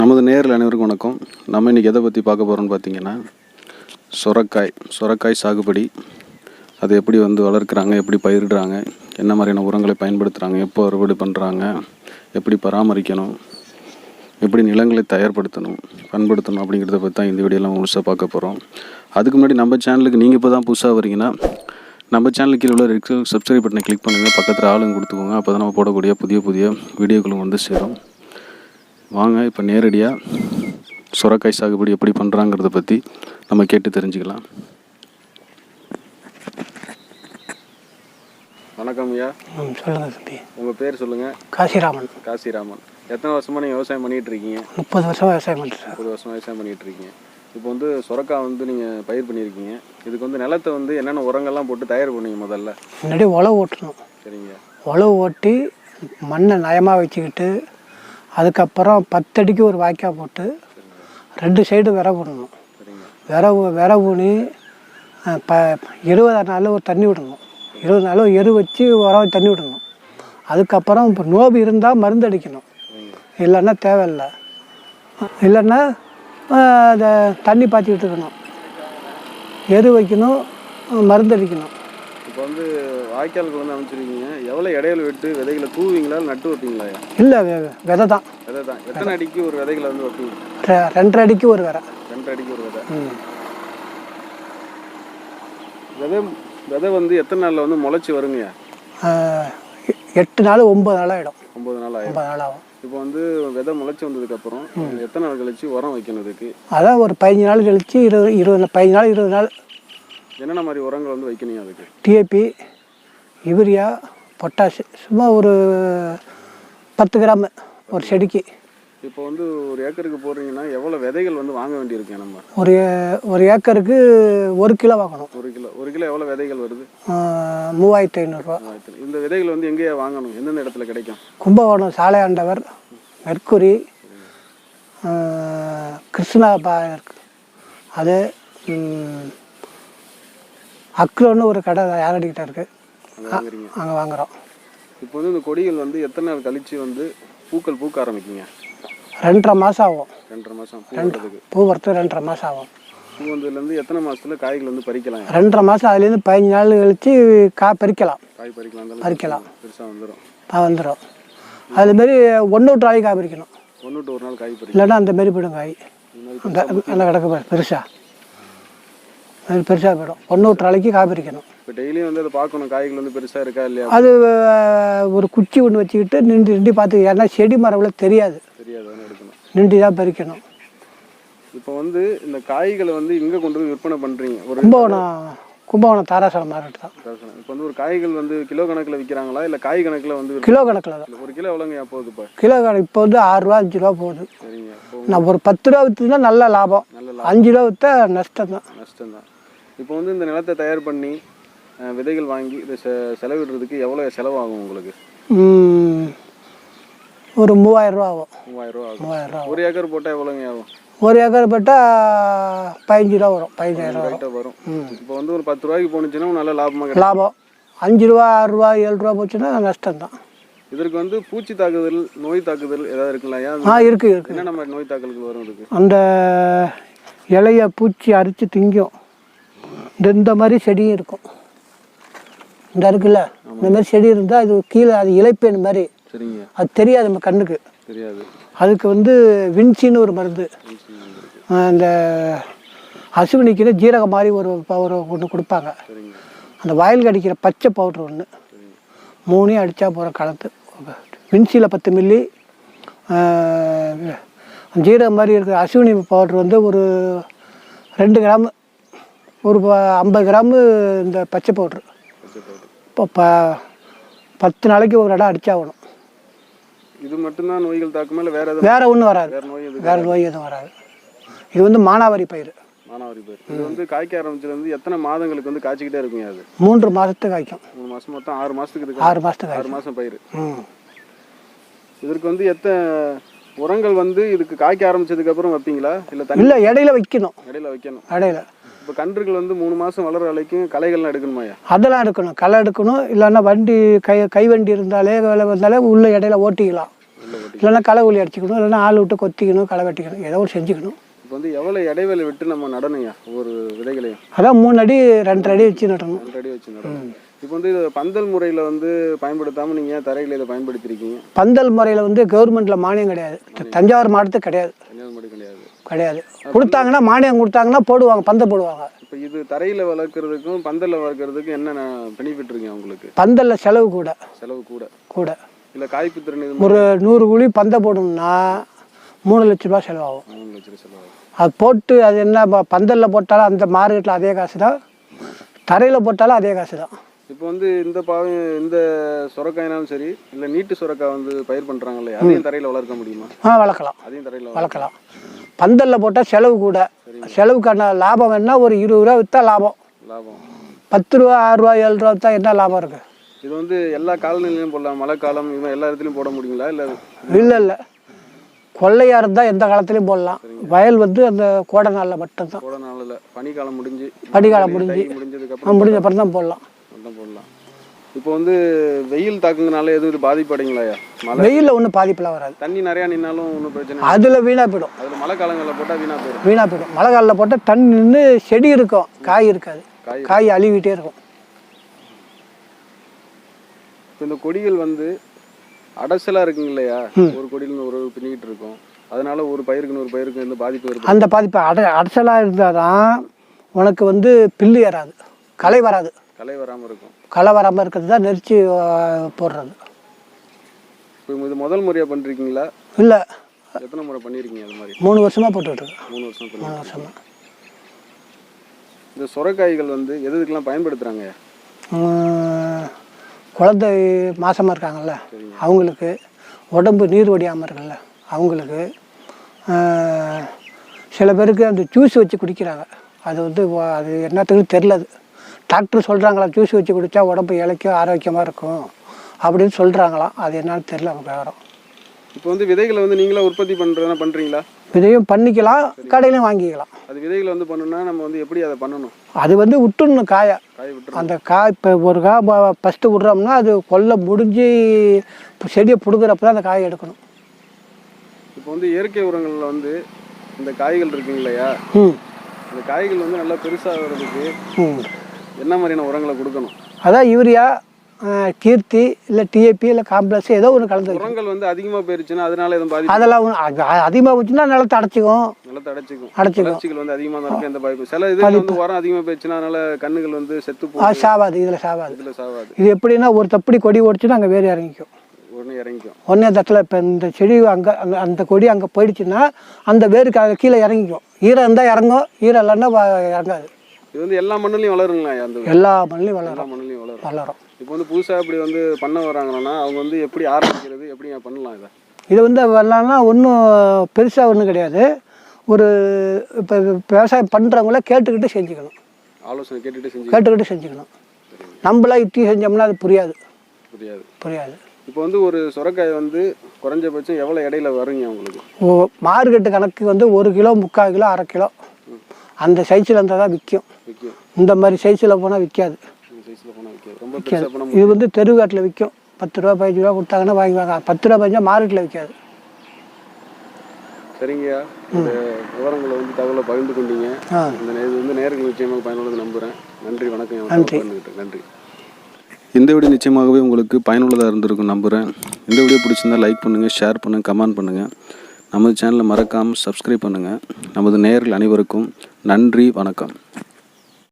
நமது நேரில் அனைவருக்கும் வணக்கம். நம்ம இன்றைக்கி எதை பற்றி பார்க்க போகிறோம்னு பார்த்தீங்கன்னா சுரக்காய் சுரக்காய் சாகுபடி. அது எப்படி வந்து வளர்க்குறாங்க எப்படி பயிரிடுறாங்க என்ன மாதிரியான உரங்களை பயன்படுத்துகிறாங்க எப்போ அறுவடை பண்ணுறாங்க எப்படி பராமரிக்கணும் எப்படி நிலங்களை தயார்படுத்தணும் பண்படுத்தணும் அப்படிங்கிறத பற்றி தான் இந்த வீடியோலாம் முழுசாக பார்க்க போகிறோம் அதுக்கு முன்னாடி நம்ம சேனலுக்கு நீங்கள் இப்போ தான் புதுசாக வரீங்கன்னா நம்ம சேனலுக்கு கீழே உள்ள ரெட் சப்ஸ்கிரைப் பட்டனை கிளிக் பண்ணுங்கள் பக்கத்தில் ஆளுங்க கொடுத்துக்கோங்க. அப்போ தான் நம்ம போடக்கூடிய புதிய புதிய வீடியோக்களும் வந்து சேரும். வாங்க இப்போ நேரடியாக சுரக்காய் சாகுபடி எப்படி பண்ணுறாங்கிறத பற்றி நம்ம கேட்டு தெரிஞ்சுக்கலாம். வணக்கம் ஐயா. சொல்லுங்கள் தம்பி உங்கள் பேர் சொல்லுங்கள் காசிராமன். காசிராமன். எத்தனை வருஷமாக நீங்கள் விவசாயம் பண்ணிகிட்டு இருக்கீங்க? முப்பது வருஷம் விவசாயம் பண்ணுறேன் ஒரு வருஷம் விவசாயம் பண்ணிகிட்டு இருக்கீங்க. இப்போ வந்து சுரக்காய் வந்து நீங்கள் பயிர் பண்ணியிருக்கீங்க. இதுக்கு வந்து நிலத்தை வந்து என்னென்ன உரங்கள்லாம் போட்டு தயார் பண்ணீங்க முதல்ல? முன்னாடி உழவு ஓட்டணும். சரிங்க. உழவு ஓட்டி மண்ணை நயமாக வச்சுக்கிட்டு அதுக்கப்புறம் பத்தடிக்கு ஒரு வாய்க்கால் போட்டு ரெண்டு சைடு விரை விடணும். சரிங்க விரவு விரை ஊனி ப இருபதாம் நாளில் ஒரு தண்ணி விடணும். இருபது நாளும் எரு வச்சு உரம் தண்ணி விடணும். அதுக்கப்புறம் இப்போ நோவு இருந்தால் மருந்து அடிக்கணும். இல்லைன்னா தேவையில்லை. இல்லைன்னா அதை தண்ணி பாய்ச்சிக்கிட்டு இருக்கணும். எரு வைக்கணும் மருந்து அடிக்கணும். இப்போ வந்து வாய்க்காலுக்கு வந்து அமைச்சிருக்கீங்க எவ்வளோ இடையில விட்டு விதைகளை தூவீங்களா நட்டு வைப்பீங்களா? இல்லை விதை தான். விதை தான். எத்தனை அடிக்கு ஒரு விதைகளை வந்து வைப்பீங்க ரெண்டரை அடிக்கு ஒரு விரை ரெண்டு அடிக்கு ஒரு விதை. விதை விதை வந்து எத்தனை நாளில் வந்து முளைச்சி எ- எட்டு நாள் ஒம்பது நாள் ஆகிடும் ஒம்பது நாள் ஆயிடும். ஒம்பது நாள் ஆகும். இப்போ வந்து விதை முளைச்சி வந்ததுக்கப்புறம் எத்தனை நாள் கழிச்சு உரம் வைக்கணும் இதுக்கு? அதான் ஒரு பதினஞ்சு நாள் கழிச்சு இருபது இருபது பதினஞ்சு நாள் இருபது நாள். என்னென்ன மாதிரி உரங்கள் வந்து வைக்கணும் அதுக்கு? டிஏபி யூரியா பொட்டாஷ் சும்மா ஒரு பத்து கிராம் ஒரு செடிக்கு. இப்போ வந்து ஒரு ஏக்கருக்கு போடுறீங்கன்னா எவ்வளோ விதைகள் வந்து வாங்க வேண்டியிருக்கு நம்ம ஒரு ஒரு ஏக்கருக்கு ஒரு கிலோ வாங்கணும். ஒரு கிலோ ஒரு கிலோ எவ்வளோ விதைகள் வருது? மூவாயிரத்தி ஐநூறுரூவா. இந்த விதைகள் வந்து எங்கேயா வாங்கணும்? எந்தெந்த இடத்துல கிடைக்கும்? கும்பகோணம் சாலை ஆண்டவர் மெர்க்குரி கிருஷ்ணா பா இருக்கு. அது அக்ரோன்னு ஒரு கடை யாரடிக்கிட்ட இருக்குது அங்கே வாங்குகிறோம் இப்போ வந்து இந்த கொடிகள் வந்து எத்தனை நாள் கழிச்சு வந்து பூக்கள் பூக்க ஆரம்பிக்குங்க? ரெண்டரை மாதம் ஆகும். ரெண்டரை மாதம் பூ வர்றதுக்கு. பூ வரத்துக்கு ரெண்டரை மாதம் ஆகும். பூ வந்ததுலேருந்து எத்தனை மாசத்துல காய்கள் வந்து பறிக்கலாம்? ரெண்டரை மாதம் அதுலேருந்து பதினஞ்சு நாள் கழித்து கா பறிக்கலாம். காய் பறிக்கலாம் பறிக்கலாம். பெருசாக வந்துடும் ஆ வந்துடும் அதுமாரி ஒன்று விட்டு நாளைக்கு காய் பறிக்கணும். ஒன்று விட்டு ஒரு நாள் காய் பறிக்கும் இல்லைன்னா அந்த மாரி போயிடும் காய். அந்த அந்த கிடக்கு பாரு, பெருசா. அது பெருசாக போயிடும். விட்டு நாளைக்கு காய் பறிக்கணும் இப்போ டெய்லியும் வந்து அதை பார்க்கணும். காய்கள் வந்து பெருசாக இருக்கா இல்லையா? அது ஒரு குச்சி ஒன்று வச்சுக்கிட்டு நின்று நின்று பார்த்து ஏன்னா செடி மரம்ல தெரியாது. தெரியாது நின்று தான் பறிக்கணும். இப்போ வந்து இந்த காய்களை வந்து இங்கே கொண்டு போய் விற்பனை பண்ணுறீங்க ஒரு கும்பகோணம் கும்பகோணம் தாராசலம் மார்க்கெட் தான். இப்போ வந்து ஒரு காய்கள் வந்து கிலோ கணக்கில் விற்கிறாங்களா இல்லை காய் கணக்கில் வந்து கிலோ கணக்கில் தான். ஒரு கிலோ எவ்வளோங்க போகுது இப்போ? கிலோ கணக்கு இப்போ வந்து ஆறு ரூபா அஞ்சு ரூபா போகுது. சரிங்க. நான் ஒரு பத்து ரூபா விற்றுனா நல்ல லாபம். அஞ்சு ரூபா விற்றா நஷ்டம் தான் நஷ்டம்தான். இப்போ வந்து இந்த நிலத்தை தயார் பண்ணி விதைகள் வாங்கி இதை செ செலவிடுறதுக்கு எவ்வளோ செலவாகும் உங்களுக்கு? ஒரு மூவாயிரம் ரூபா ஆகும். மூவாயிரம் ரூபா ஆகும். மூவாயிரம் ரூபா ஒரு ஏக்கர் போட்டால் எவ்வளோங்க ஆகும்? ஒரு ஏக்கர் போட்டால் பதினஞ்சு ரூபா வரும் பதினஞ்சாயிரம் ரைட்டாக வரும். இப்போ வந்து ஒரு பத்து ரூபாய்க்கு போணுச்சுன்னா நல்ல லாபமாக லாபம். அஞ்சு ரூபா ஆறு ரூபா ஏழு ரூபா போச்சுன்னா நஷ்டம் தான். இதற்கு வந்து பூச்சி தாக்குதல் நோய் தாக்குதல் ஏதாவது இருக்குங்களா? ஆ இருக்குது இருக்குது என்னென்ன மாதிரி நோய் தாக்குதலுக்கு வரும் இதுக்கு? அந்த இலைய பூச்சி அரித்து திங்கும். இந்த இந்த மாதிரி செடியும் இருக்கும். இந்த இருக்குல்ல? இந்த மாதிரி செடி இருந்தால் இது கீழே அது இலைப்பேன் மாதிரி. அது தெரியாது நம்ம கண்ணுக்கு. அதுக்கு வந்து வின்சின்னு ஒரு மருந்து. இந்த அசுவினிக்குன்னு ஜீரகம் மாதிரி ஒரு ஒரு ஒன்று கொடுப்பாங்க. அந்த வயல் கடிக்கிற பச்சை பவுட்ரு ஒன்று மூணையும் அடித்தா போகிற கலந்து. வின்சியில் பத்து மில்லி ஜீரகம் மாதிரி இருக்கிற அசுவினி பவுட்ரு வந்து ஒரு ரெண்டு கிராமு ஒரு ஐம்பது கிராமு இந்த பச்சை பவுட்ரு இப்போ ப பத்து நாளைக்கு ஒரு இடம் அடிச்சாகணும் இது மட்டும்தான் நோய்கள் தாக்குமா இல்லை வேற எதுவும்? வேற ஒன்றும் வராது. வேற நோய் எதுவும் வராது? இது வந்து மானாவாரி பயிர் மானாவாரி பயிர் இது வந்து காய்க்க ஆரம்பிச்சதுல இருந்து எத்தனை மாதங்களுக்கு வந்து காய்ச்சிக்கிட்டே இருக்குங்க அது? மூன்று மாதத்துக்கு காய்க்கும். மூணு மாசம் மொத்தம் ஆறு மாசத்துக்கு இதுக்கு ஆறு மாதத்துக்கு ஆறு மாசம் பயிர் இதற்கு வந்து எத்தனை உரங்கள் வந்து இதுக்கு காய்க்க ஆரம்பிச்சதுக்கு அப்புறம் வைப்பீங்களா? இல்லை இல்லை இடையில வைக்கணும். இடையில வைக்கணும். இடையில. இப்போ கன்றுகள் வந்து மூணு மாசம் வளர வரைக்கும் களைகள்லாம் எடுக்கணுமாயா அதெல்லாம் எடுக்கணும். களை எடுக்கணும். இல்லைன்னா வண்டி கை கை வண்டி இருந்தாலே வேலை வந்தாலே உள்ள இடையில ஓட்டிக்கலாம். இல்லைன்னா களை ஊலி அடிச்சுக்கணும். இல்லைன்னா ஆள் விட்டு கொத்திக்கணும் களை வெட்டிக்கணும். ஏதோ ஒரு செஞ்சுக்கணும். இப்போ வந்து எவ்வளோ இடைவெளி விட்டு நம்ம நடணுங்க ஒவ்வொரு விதைகளையும்? அதான் மூணு அடி ரெண்டரை அடி வச்சு நடணும். ரெண்டு அடி வச்சு நடணும். இப்போ வந்து இது பந்தல் முறையில் வந்து பயன்படுத்தாமல் நீங்கள் ஏன் தரையில் இதை பயன்படுத்திருக்கீங்க? பந்தல் முறையில் வந்து கவர்மெண்ட்டில் மானியம் கிடையாது. தஞ்சாவூர் மாவட்டத்துக்கு கிடையாது. கிடையாது. கிடையாது. கொடுத்தாங்கன்னா மானியம் கொடுத்தாங்கன்னா போடுவாங்க பந்த போடுவாங்க. இப்போ இது தரையில் வளர்க்குறதுக்கும் பந்தலில் வளர்க்குறதுக்கும் என்னென்ன பெனிஃபிட் இருக்குங்க உங்களுக்கு? பந்தலில் செலவு கூட. செலவு கூட. கூட. இல்லை காய்ப்பு திறன் ஒரு நூறு குழி பந்த போடணும்னா மூணு லட்ச ரூபா செலவாகும். மூணு லட்ச ரூபா செலவு அது போட்டு அது என்ன பந்தல்ல போட்டாலும் அந்த மார்க்கெட்டில் அதே காசு தான் தரையில் போட்டாலும் அதே காசு தான் இப்போ வந்து இந்த பாவை இந்த சுரக்காயினாலும் சரி இல்லை நீட்டு சுரக்காய் வந்து பயிர் பண்ணுறாங்க இல்லையா அதையும் தரையில் வளர்க்க முடியுமா? ஆ வளர்க்கலாம். அதையும் தரையில் வளர்க்கலாம். பந்தல்ல போட்டால் செலவு கூட. செலவுக்கான லாபம் என்ன? ஒரு இருபது ரூபா விற்றா லாபம். லாபம். பத்து ரூபா ஆறு ரூபா ஏழு ரூபா விற்றா என்ன லாபம் இருக்குது இது வந்து எல்லா காலநிலையிலும் போடலாம். மழை காலம் இது எல்லா இடத்துலையும் போட முடியுங்களா? இல்லை இல்லை இல்லை. கொள்ளையாக இருந்தால் எந்த காலத்துலையும் போடலாம். வயல் வந்து அந்த கோடை நாளில் மட்டும்தான். போட நாளில் பனிக்காலம் முடிஞ்சு பனிக்காலம் முடிஞ்சு. முடிஞ்சதுக்கு முடிஞ்ச அப்புறம் தான் போடலாம். அப்புறம் போடலாம். இப்போ வந்து வெயில் தாக்குங்கனால எதுவும் இது பாதிப்படைங்களாயா மழை? வெயிலில் ஒன்றும் பாதிப்பெல்லாம் வராது. தண்ணி நிறையா நின்னாலும் ஒன்றும் பிரச்சனை. அதில் வீணாக போயிடும். அதில் மழை காலங்களில் போட்டால் வீணாக போயிடும். வீணாக போயிடும். மழை காலில் போட்டால் தண்ணி நின்று செடி இருக்கும். காய் இருக்காது. காய் அழுவிட்டே இருக்கும். இந்த கொடிகள் வந்து அடசலாக இருக்குங்க இல்லையா ஒரு கொடியில் ஒரு பின்னிக்கிட்டு இருக்கும். அதனால ஒரு பயிருக்கு ஒரு பயிருக்கு இந்த பாதிப்பு வருது அந்த பாதிப்பு அட அடைச்சலாக இருந்தால் தான் உனக்கு வந்து பில்லு ஏறாது. களை வராது. களை வராமல் இருக்கும். களை வராமல் இருக்கிறது தான் நெரிச்சு போடுறது. இப்போ இது முதல் முறையாக பண்ணிருக்கீங்களா இல்லை. எத்தனை முறை பண்ணியிருக்கீங்க அது மாதிரி? மூணு வருஷமாக போட்டுட்ருக்கேன் மூணு வருஷம் மூணு வருஷமாக இந்த சுரக்காய்கள் வந்து எது எதுக்கெல்லாம் பயன்படுத்துகிறாங்க குழந்தை மாசமாக இருக்காங்கல்ல அவங்களுக்கு உடம்பு நீர் வடியாமல் இருக்குல்ல அவங்களுக்கு சில பேருக்கு அந்த ஜூஸ் வச்சு குடிக்கிறாங்க. அது வந்து அது என்னத்துக்கு தெரில அது. டாக்டர் சொல்கிறாங்களா ஜூஸ் வச்சு குடித்தா உடம்பு இளைக்கும் ஆரோக்கியமாக இருக்கும் அப்படின்னு சொல்கிறாங்களாம் அது என்னன்னு தெரில நமக்கு விவரம். இப்போ வந்து விதைகளை வந்து நீங்களா உற்பத்தி பண்ணுறதுனா பண்ணுறீங்களா இதையும் பண்ணிக்கலாம் கடையிலையும் வாங்கிக்கலாம். அது விதைகளை வந்து பண்ணணும்னா நம்ம வந்து எப்படி அதை பண்ணணும்? அது வந்து விட்டுடணும் காயை. அந்த காய் இப்போ ஒரு காய் ஃபஸ்ட்டு விட்றோம்னா அது கொல்லை முடிஞ்சு செடியை பிடுங்குறப்ப தான் அந்த காயை எடுக்கணும். இப்போ வந்து இயற்கை உரங்களில் வந்து இந்த காய்கள் இருக்குங்க இல்லையா? இந்த காய்கள் வந்து நல்லா பெருசாகிறதுக்கு என்ன மாதிரியான உரங்களை கொடுக்கணும்? அதான் யூரியா கீர்த்தி இல்லை டிஏபி இல்லை காம்ப்ளெக்ஸ் ஏதோ ஒன்று கலந்து உரங்கள் வந்து அதிகமாக போயிருச்சுன்னா அதனால எதுவும் பாதிப்பு அதெல்லாம் அதிகமாக போச்சுன்னா நிலத்தை அடைச்சிக்கும். நிலத்தை அடைச்சிக்கும். அடைச்சிக்கும். வளர்ச்சிகள் வந்து அதிகமாக இருக்கும் எந்த பாதிப்பு சில இதில் வந்து உரம் அதிகமாக போயிடுச்சுன்னா அதனால கண்ணுகள் வந்து செத்து போகும் சாவாது இதில் சாவாது. இதில் சாவாது. இது எப்படின்னா ஒரு தப்படி கொடி ஓடிச்சுன்னா அங்கே வேறு இறங்கிக்கும். உடனே இறங்கிக்கும். ஒன்றே தட்டில் இப்போ இந்த செடி அங்கே அந்த அந்த கொடி அங்கே போயிடுச்சுன்னா அந்த வேருக்கு கீழே இறங்கிக்கும். ஈரம் இருந்தால் இறங்கும் ஈரம் இல்லைன்னா இறங்காது. இது வந்து எல்லா மண்ணுலையும் வளருங்களா அந்த எல்லா மண்ணிலையும் எல்லா வளரும் மண்ணுலையும் வளரும். வளரும். இப்போ வந்து புதுசாக இப்படி வந்து பண்ண வராங்கன்னா அவங்க வந்து எப்படி ஆரம்பிக்கிறது எப்படி பண்ணலாம் இதை? இது வந்து வரலான்னா ஒன்றும் பெருசாக ஒன்றும் கிடையாது. ஒரு இப்போ விவசாயம் பண்ணுறவங்கள கேட்டுக்கிட்டு செஞ்சுக்கணும். ஆலோசனை செஞ்சு கேட்டுக்கிட்டு செஞ்சுக்கணும். நம்மளாம் இட்டி செஞ்சோம்னா அது புரியாது. புரியாது. புரியாது. இப்போ வந்து ஒரு சுரக்காய் வந்து குறைஞ்சபட்சம் எவ்வளோ இடையில வருங்க உங்களுக்கு? மார்க்கெட்டு கணக்கு வந்து ஒரு கிலோ முக்கால் கிலோ அரை கிலோ. அந்த சைஸில் இருந்தால் தான் விற்கும் விற்கும் இந்த மாதிரி சைஸில் போனால் விற்காது இந்த சைஸில் போனால் விற்கும் ரொம்ப பெருசாக போனால் இது வந்து தெருவாட்டில் விற்கும் பத்து ரூபா பதினஞ்சு ரூபா கொடுத்தாங்கன்னா வாங்குவாங்க பத்து ரூபா பதினஞ்சா மார்க்கெட்டில் விற்காது சரிங்கய்யா. இந்த விவரங்களை வந்து தகவலை பகிர்ந்து கொண்டீங்க. இந்த இது வந்து நேர்கள் நிச்சயமாக பயனுள்ளது நம்புகிறேன் நன்றி வணக்கம். நன்றி. நன்றி. இந்த வீடியோ நிச்சயமாகவே உங்களுக்கு பயனுள்ளதாக இருந்திருக்கும் நம்புகிறேன் இந்த வீடியோ பிடிச்சிருந்தா லைக் பண்ணுங்கள் ஷேர் பண்ணுங்கள் கமெண்ட் பண்ணுங்கள் நமது சேனலை மறக்காமல் சப்ஸ்கிரைப் பண்ணுங்கள் நமது நேயர்கள் அனைவருக்கும் நன்றி வணக்கம்.